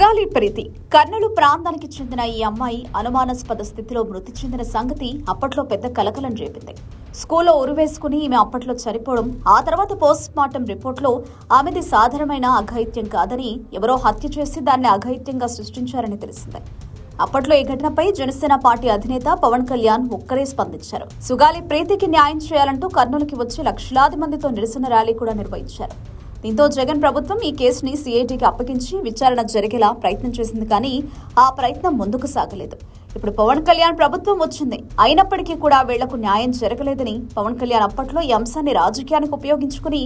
సుగాలి ప్రీతి కర్నూలు ప్రాంతానికి చెందిన ఈ అమ్మాయి అనుమానాస్పద స్థితిలో మృతి చెందిన సంగతి అప్పట్లో పెద్ద కలకలం రేపింది. స్కూల్లో ఉరివేసుకుని ఈమె అప్పట్లో చనిపోవడం ఆ తర్వాత పోస్ట్ మార్టం రిపోర్ట్లో ఆమెది సాధారణమైన అఘాయిత్యం కాదని ఎవరో హత్య చేసి దాన్ని అఘాయిత్యంగా సృష్టించారని తెలిసింది. అప్పట్లో ఈ ఘటనపై జనసేన పార్టీ అధినేత పవన్ కళ్యాణ్ ఒక్కరే స్పందించారు. సుగాలి ప్రీతికి న్యాయం చేయాలంటూ కర్నూలుకి వచ్చి లక్షలాది మందితో నిరసన ర్యాలీ కూడా నిర్వహించారు. దీంతో జగన్ ప్రభుత్వం ఈ కేసుని సిఐటికి అప్పగించి విచారణ జరిగేలా ప్రయత్నం చేసింది కానీ ఆ ప్రయత్నం ముందుకు సాగలేదు. ఇప్పుడు పవన్ కళ్యాణ్ ప్రభుత్వం వచ్చింది. అయినప్పటికీ కూడా వీళ్ళకు న్యాయం జరగలేదని పవన్ కళ్యాణ్ అప్పట్లో ఈ అంశాన్ని రాజకీయానికి ఉపయోగించుకుని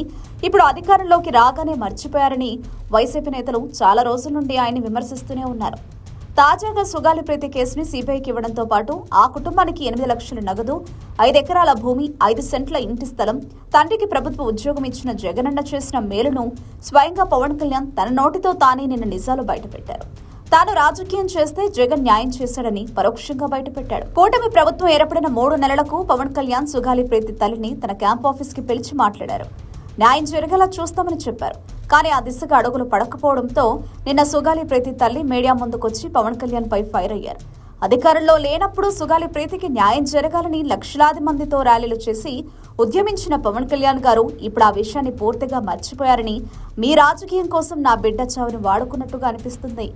ఇప్పుడు అధికారంలోకి రాగానే మర్చిపోయారని వైసీపీ నేతలు చాలా రోజుల నుండి ఆయన విమర్శిస్తూనే ఉన్నారు. తాజాగా సుగాలి ప్రీతి కేసుని సిబిఐకి ఇవ్వడంతో పాటు ఆ కుటుంబానికి ఎనిమిది లక్షల నగదు ఐదు ఎకరాల భూమి ఐదు సెంట్ల ఇంటి స్థలం తండ్రికి ప్రభుత్వ ఉద్యోగం ఇచ్చిన జగనన్న చేసిన మేలును స్వయంగా పవన్ కళ్యాణ్ తన నోటితో తానే నిన్న నిజాలు బయటపెట్టారు. తాను రాజకీయం చేస్తే జగన్ న్యాయం చేశాడని పరోక్షంగా బయటపెట్టాడు. కూటమి ప్రభుత్వం ఏర్పడిన మూడు నెలలకు పవన్ కళ్యాణ్ సుగాలి ప్రీతి తల్లిని తన క్యాంప్ ఆఫీస్కి పిలిచి మాట్లాడారు. న్యాయం జరిగేలా చూస్తామని చెప్పారు. కానీ ఆ దిశగా అడుగులు పడకపోవడంతో నిన్న సుగాలి ప్రీతి తల్లి మీడియా ముందుకొచ్చి పవన్ కళ్యాణ్ పై ఫైర్ అయ్యారు. అధికారంలో లేనప్పుడు సుగాలి ప్రీతికి న్యాయం జరగాలని లక్షలాది మందితో ర్యాలీలు చేసి ఉద్యమించిన పవన్ కళ్యాణ్ గారు ఇప్పుడు ఆ విషయాన్ని పూర్తిగా మర్చిపోయారని మీ రాజకీయం కోసం నా బిడ్డ చావుని వాడుకున్నట్టుగా అనిపిస్తుంది.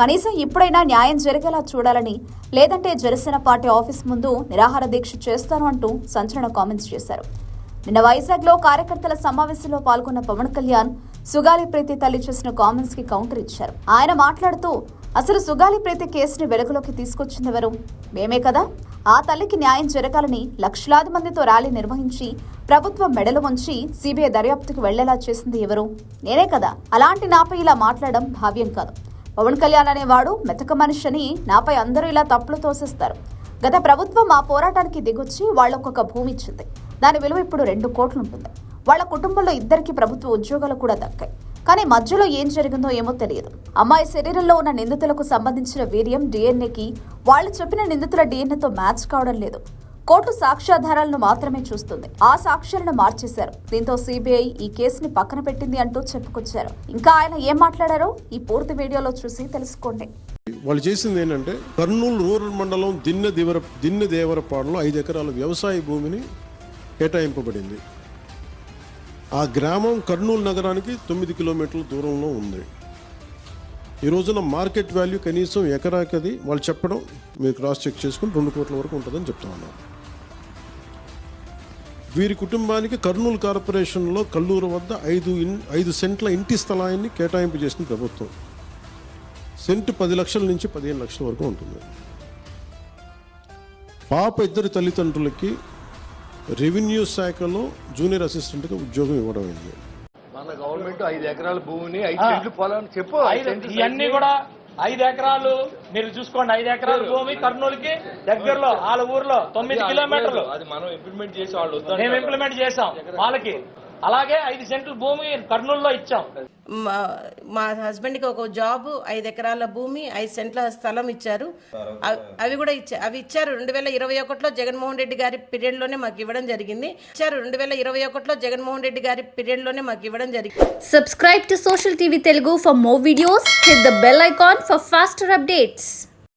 కనీసం ఇప్పుడైనా న్యాయం జరిగేలా చూడాలని లేదంటే జనసేన పార్టీ ఆఫీస్ ముందు నిరాహార దీక్ష చేస్తాను అంటూ సంచలన కామెంట్స్ చేశారు. నిన్న వైజాగ్లో కార్యకర్తల సమావేశంలో పాల్గొన్న పవన్ కళ్యాణ్ సుగాలి ప్రీతి తల్లి చేసిన కామెంట్స్కి కౌంటర్ ఇచ్చారు. ఆయన మాట్లాడుతూ అసలు సుగాలి ప్రీతి కేసుని వెలుగులోకి తీసుకొచ్చింది ఎవరు? మేమే కదా. ఆ తల్లికి న్యాయం జరగాలని లక్షలాది మందితో ర్యాలీ నిర్వహించి ప్రభుత్వం మెడలు వంచి సిబిఐ దర్యాప్తుకు వెళ్ళేలా చేసింది ఎవరు? నేనే కదా. అలాంటి నాపై ఇలా మాట్లాడడం భావ్యం కాదు. పవన్ కళ్యాణ్ అనేవాడు మెతక మనిషిని నాపై అందరూ ఇలా తప్పులు తోసేస్తారు. గత ప్రభుత్వం ఆ పోరాటానికి దిగొచ్చి వాళ్ళకొక భూమి ఇచ్చింది. దాని విలువ ఇప్పుడు రెండు కోట్లు ఉంటుంది. వాళ్ళ కుటుంబంలో ఇద్దరికి ప్రభుత్వ ఉద్యోగాలు కూడా దక్కాయి. కానీ మధ్యలో ఏం జరిగిందో ఏమో తెలియదు. అమ్మాయి శరీరంలో ఉన్న నిందితులకు సంబంధించిన వీర్యం డిఎన్ఏకి వాళ్ళు చెప్పిన నిందితుల డిఎన్ఏతో మ్యాచ్ కావడం లేదు. కోర్టు సాక్ష్యాధారాలను మాత్రమే చూస్తుంది. ఆ సాక్ష్యాలను మార్చేశారు. దీంతో సిబిఐ ఈ కేసుని పక్కన పెట్టింది అంటూ చెప్పుకొచ్చారు. ఇంకా ఆయన ఏం మాట్లాడారో ఈ పూర్తి వీడియోలో చూసి తెలుసుకోండి. వాళ్ళు చేసింది ఏంటంటే కర్నూలు రూరల్ మండలం దిన్నె దేవర దిన్నె దేవరపాడులో ఐదు ఎకరాల వ్యవసాయ భూమిని కేటాయింపబడింది. ఆ గ్రామం కర్నూలు నగరానికి తొమ్మిది కిలోమీటర్ల దూరంలో ఉంది. ఈ రోజున మార్కెట్ వాల్యూ కనీసం ఎకరాకది వాళ్ళు చెప్పడం మీరు క్రాస్ చెక్ చేసుకుని రెండు కోట్ల వరకు ఉంటుందని చెప్తా ఉన్నారు. వీరి కుటుంబానికి కర్నూలు కార్పొరేషన్లో కల్లూరు వద్ద ఐదు ఇన్ ఐదు సెంట్ల ఇంటి స్థలాన్ని కేటాయింపు చేసింది ప్రభుత్వం. సెంటు పది లక్షల నుంచి పదిహేను లక్షల వరకు ఉంటుంది. పాప ఇద్దరు తల్లిదండ్రులకి రెవెన్యూ శాఖలో జూనియర్ అసిస్టెంట్గా ఉద్యోగం ఇవ్వడం అయింది మన గవర్నమెంట్ ఐదు ఎకరాల భూమిని ఐదు సెంట్లు పొలాన్ని చెప్పు ఇవన్నీ కూడా ఐదు ఎకరాలు మీరు చూసుకోండి ఐదు ఎకరాల భూమి కర్నూలుకి దగ్గరలో వాళ్ళ ఊర్లో తొమ్మిది కిలోమీటర్లు. అది మనం ఇంప్లిమెంట్ చేసి వాళ్ళు. మేము ఇంప్లిమెంట్ చేసాం వాళ్ళకి. అలాగే ఐదు సెంట్ల భూమి కర్నూలులో ఇచ్చాం. మా మా హస్బెండ్కి ఒక జాబ్ ఐదు ఎకరాల భూమి ఐదు సెంట్ల స్థలం ఇచ్చారు. అవి- అవి కూడా ఇచ్చా అవి ఇచ్చారు. రెండు వేల ఇరవై ఒకటిలో జగన్మోహన్ రెడ్డి గారి పీరియడ్లోనే మాకు ఇవ్వడం జరిగింది. ఇచ్చారు. రెండు వేల ఇరవై ఒకటిలో జగన్మోహన్ రెడ్డి గారి పీరియడ్లోనే మాకు ఇవ్వడం జరిగింది. Subscribe to Social TV Telugu for more videos. Hit the bell icon for faster updates.